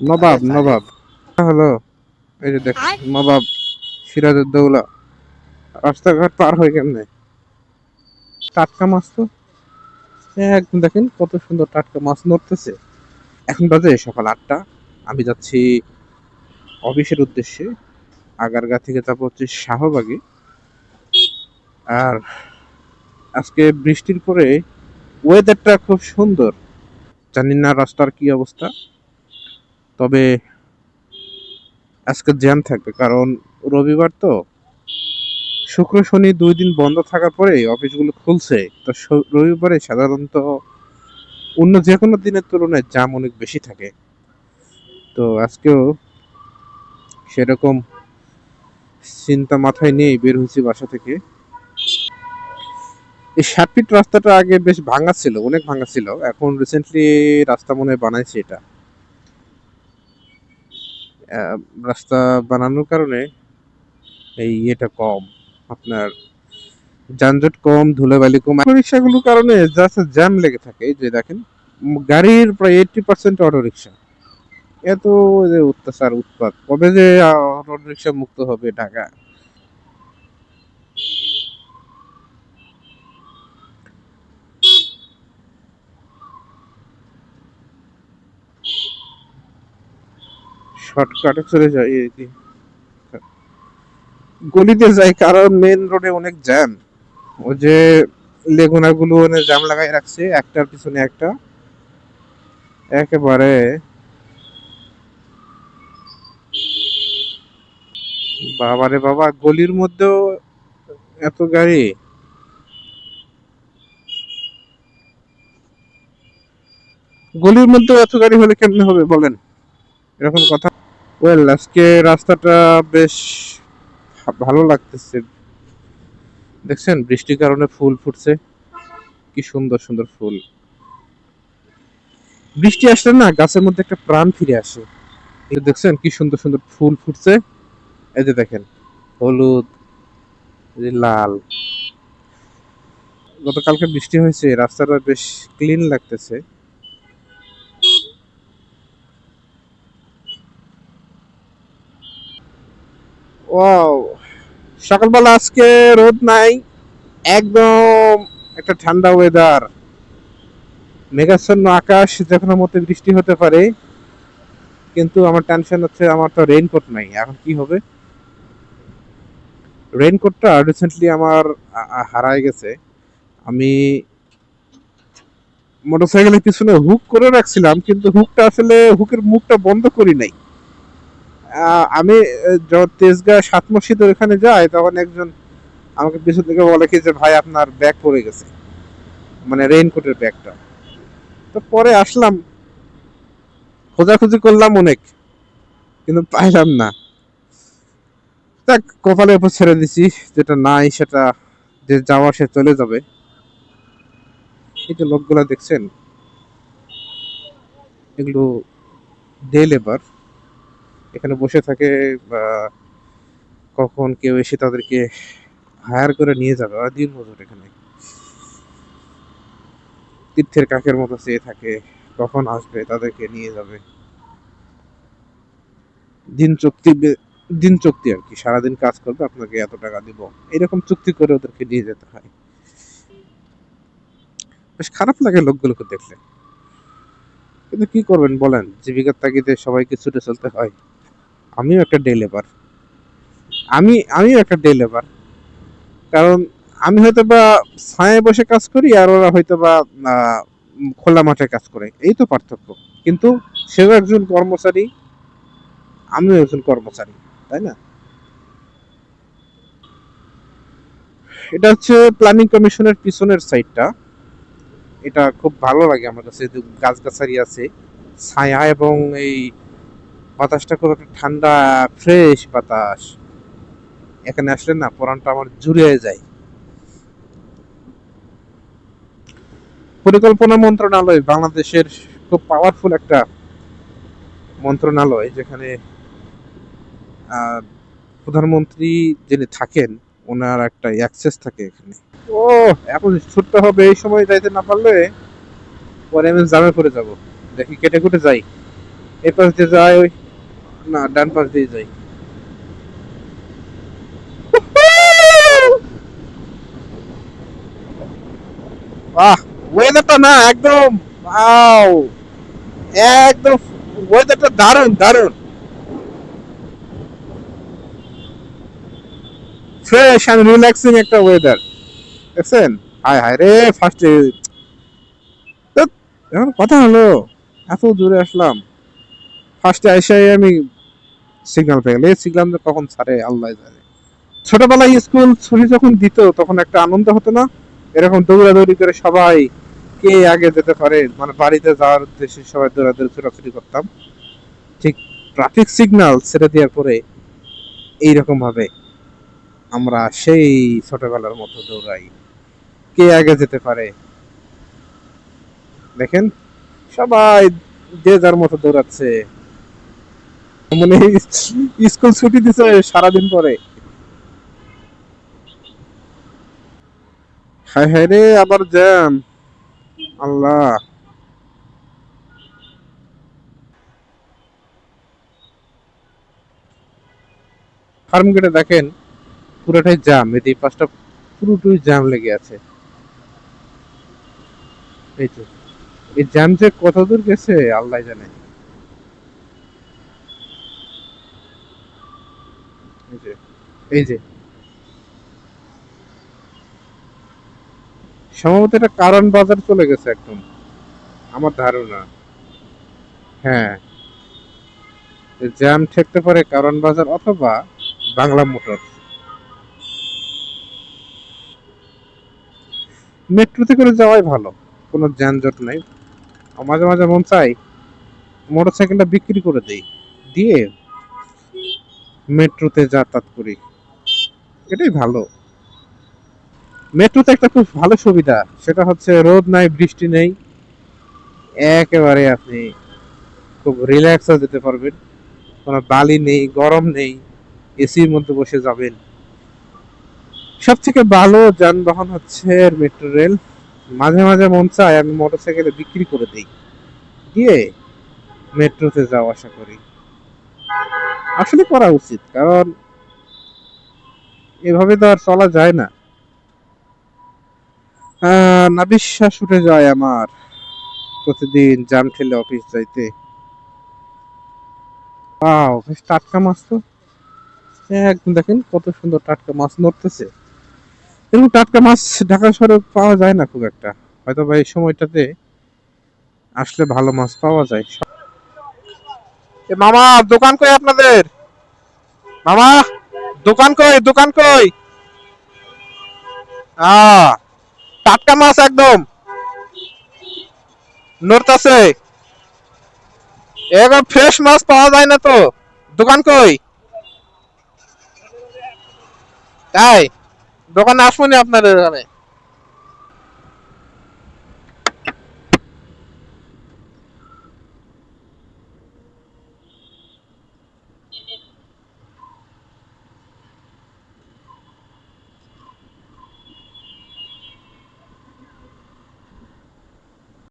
নবাব নবাব। Hello. এই যে দেখ নবাব সিরাজউদ্দৌলা। রাস্তাঘাট পার হয়ে কেমনে? টাটকা মাছ তো। একদম দেখেন কত সুন্দর টাটকা মাছ নড়তেছে। এখন বাজে সকাল আটটা। আমি যাচ্ছি অফিসের উদ্দেশ্যে। আগারগা থেকে যাব হচ্ছে শাহবাগে। আর আজকে বৃষ্টির পরে ওয়েদারটা খুব সুন্দর। জানি না রাস্তার কি অবস্থা। তবে আজকে জ্যাম থাকবে, কারণ রবিবার তো শুক্র শনি দুই দিন বন্ধ থাকার পরে অফিসগুলো খুলছে। তো রবিবারে সাধারণত অন্য যে কোনো দিনের তুলনায় জ্যাম অনেক বেশি থাকে। তো আজকেও সেরকম চিন্তা মাথায় নিয়েই বের হয়েছি বাসা থেকে। এই ফিট রাস্তাটা আগে বেশ ভাঙা ছিল, অনেক ভাঙা ছিল। এখন রিসেন্টলি রাস্তা মনে বানাইছে এটা। রাস্তা বানানোর কারণে এই ইয়েটা কম, আপনার যানজট কম, ধুলাবালি কম। রিক্সাগুলোর কারণে জাস্ট জ্যাম লেগে থাকে, এই যে দেখেন গাড়ির প্রায় এইট্টি পার্সেন্ট অটো রিক্সা। এত যে অত্যাচার, উৎপাত, কবে যে অটো রিক্সা মুক্ত হবে ঢাকা শর্টকাটে চলে যায়, এই গলিতে যাই, কারণ মেন রোডে অনেক জ্যাম ও যে লেগুনা গুলো জ্যাম লাগাই রাখছে, একটার পিছনে একটা। একেবারে বাবারে বাবা, গলির মধ্যেও এত গাড়ি। গলির মধ্যেও এত গাড়ি হলে কেমনে হবে, বলেন। এরকম কথা। ওয়েল আজকে রাস্তাটা বেশ ভালো লাগতেছে। দেখছেন, বৃষ্টির কারণে ফুল ফুটছে। কি সুন্দর সুন্দর ফুল। বৃষ্টি আসলে না, গাছের মধ্যে একটা প্রাণ ফিরে আসে। দেখছেন, কি সুন্দর সুন্দর ফুল ফুটছে। এই যে দেখেন, হলুদ লাল। গতকালকে বৃষ্টি হয়েছে, রাস্তাটা বেশ ক্লিন লাগতেছে। ওয়াও সকালবেলা আজকে রোদ নাই, একদম একটা ঠান্ডা ওয়েদার মেঘাচ্ছন্ন আকাশ যেখানে মতে বৃষ্টি হতে পারে, কিন্তু আমার টেনশন হচ্ছে আমার তো রেইনকোট নাই, এখন কি হবে? রেইনকোটটা রিসেন্টলি আমার হারায় গেছে। আমি মোটরসাইকেলের পিছনে হুক করে রাখছিলাম, কিন্তু হুকটা আসলে হুকের মুখটা বন্ধ করি নাই। আমি যখন তেজগাঁ সাত মসজিদের ওখানে যাই, তখন একজন আমাকে পিছন থেকে বলে কি যে, ভাই, আপনার ব্যাগ পড়ে গেছে। মানে রেইনকোটের ব্যাগটা তো পরে আসলাম। খোঁজাখুঁজি করলাম অনেক, কিন্তু পাইলাম না। দেখ কপালের উপর ছেড়ে দিছি, যেটা নাই সেটা যে যাওয়ার সে চলে যাবে। এই যে লোকগুলা দেখছেন, এগুলো ডে লেবার এখানে বসে থাকে কখন কেউ এসে তাদেরকে হায়ার করে নিয়ে যাবে। দিন মজুর এখানে। তীর্থের কাকের মতো চেয়ে থাকে, কখন আসবে, তাদেরকে নিয়ে যাবে। দিন চুক্তি দিন চুক্তি আর কি, সারাদিন কাজ করবে, আপনাকে এত টাকা দিব। এরকম চুক্তি করে ওদেরকে নিয়ে যেতে হয়। বেশ খারাপ লাগে লোকগুলোকে দেখলে। কিন্তু কি করবেন বলেন, জীবিকার তাগিদে সবাইকে ছুটে চলতে হয়। আমিও একটা ডে লেবার আমি, আমিও একটা ডে লেবার কারণ আমি হয়তো বা ছায়ে বসে কাজ করি আর ওরা হয়তো বা খোলা মাঠে কাজ করে। এই তো পার্থক্য। কিন্তু সেও একজন কর্মচারী, আমিও একজন কর্মচারী, তাই না? এটা হচ্ছে প্ল্যানিং কমিশনের পিছনের সাইডটা এটা খুব ভালো লাগে আমার কাছে। গাছগাছালি আছে, ছায়া এবং এই বাতাসটা খুব একটা ঠান্ডা ফ্রেশ বাতাস। এখানে আসলে না, পরানটা আমার জুড়ে যায়। পরিকল্পনা মন্ত্রণালয়, বাংলাদেশের খুব পাওয়ারফুল একটা মন্ত্রণালয়, যেখানে প্রধানমন্ত্রী যিনি থাকেন, ওনার একটা অ্যাক্সেস থাকে এখানে। ও, এখন ছুটতে হবে এই সময়, যাইতে না পারলে পরে আমি জামে পড়ে যাব। দেখি কেটে কুটে যাই। এ পাশ দিয়ে যায় ওই না, ডান পাশ দিয়ে যাই। বাহ ওয়েদারটা না, একদম ওয়াও একদম ওয়েদারটা দারুণ দারুণ। ফ্রেশ অ্যান্ড রিল্যাক্সিং একটা ওয়েদার দেখছেন? হায় হায় রে ফার্স্টে এখন কথা হলো, এত দূরে আসলাম। ফার্স্টে এসে আমি সিগন্যাল পেয়ে গেলে। সিগন্যাল কখন ছাড়ে, আল্লাহ জানে। ছোটবেলায় স্কুল ছুটি যখন দিত, তখন একটা আনন্দ হতো না? এরকম দৌড়াদৌড়ি করে সবাই কে আগে যেতে পারে? মানে বাড়িতে যাওয়ার উদ্দেশ্যে সবাই দৌড়াদৌড়ি, ছোটাছুটি করতাম। ঠিক ট্রাফিক সিগন্যাল ছেড়ে দেওয়ার পরে এইরকম ভাবে আমরা সেই ছোটবেলার মতো দৌড়াই। কে আগে যেতে পারে? দেখেন? সবাই যে যার মতো দৌড়াচ্ছে। মানে স্কুল ছুটি দিছে সারাদিন পরে। হায় হায় রে, আবার জ্যাম। আল্লাহ। ফার্ম গেটে দেখেন, পুরোটাই জ্যাম, এই পাশটা পুরোটাই জ্যাম লেগে আছে। এই তো এই জ্যাম যে কত দূর গেছে, আল্লাহ জানে। সম্ভবত এটা কারণ বাজার চলে গেছে একদম। আমার ধারণা। হ্যাঁ। জ্যাম ঠেকতে পারে কারণ বাজার অথবা বাংলা মোটর। মেট্রোতে করে যাওয়াই ভালো। কোনো যানজট নাই। মাঝে মাঝে মন চাই মোটর সাইকেলটা বিক্রি করে দেই। দিয়ে মেট্রোতে যাতায়াত করি। এটাই ভালো। মেট্রোতে একটা খুব ভালো সুবিধা, সেটা হচ্ছে রোদ নাই, বৃষ্টি নেই। একেবারে আপনি খুব রিল্যাক্স হয়ে যেতে পারবেন। কোনো বালি নেই, গরম নেই এসির মধ্যে বসে যাবেন। সব থেকে ভালো যানবাহন হচ্ছে মেট্রো রেল। মাঝে মাঝে মন চায় আমি মোটরসাইকেলে বিক্রি করে দিই। দিয়ে মেট্রোতে যাওয়া আশা করি। আসলে করা উচিত, কারণ এভাবে তো আর চলা যায় না। না বিশ্বাস উঠে যায় আমার প্রতিদিন জাম ঠেলে অফিস যাইতে। বেশ টাটকা মাছ তো। একদম দেখেন কত সুন্দর টাটকা মাছ নড়তেছে। এরকম টাটকা মাছ ঢাকা শহরে পাওয়া যায় না খুব একটা। হয়তো বা এই সময়টাতে আসলে ভালো মাছ পাওয়া যায়। মামা, দোকান কই আপনাদের? মামা, দোকান কই দোকান কই? টাটকা মাছ একদম। নড়তাছে। এবার ফ্রেশ মাছ পাওয়া যায় না তো। দোকান কই? তাই দোকানে আসব নি আপনাদের এখানে।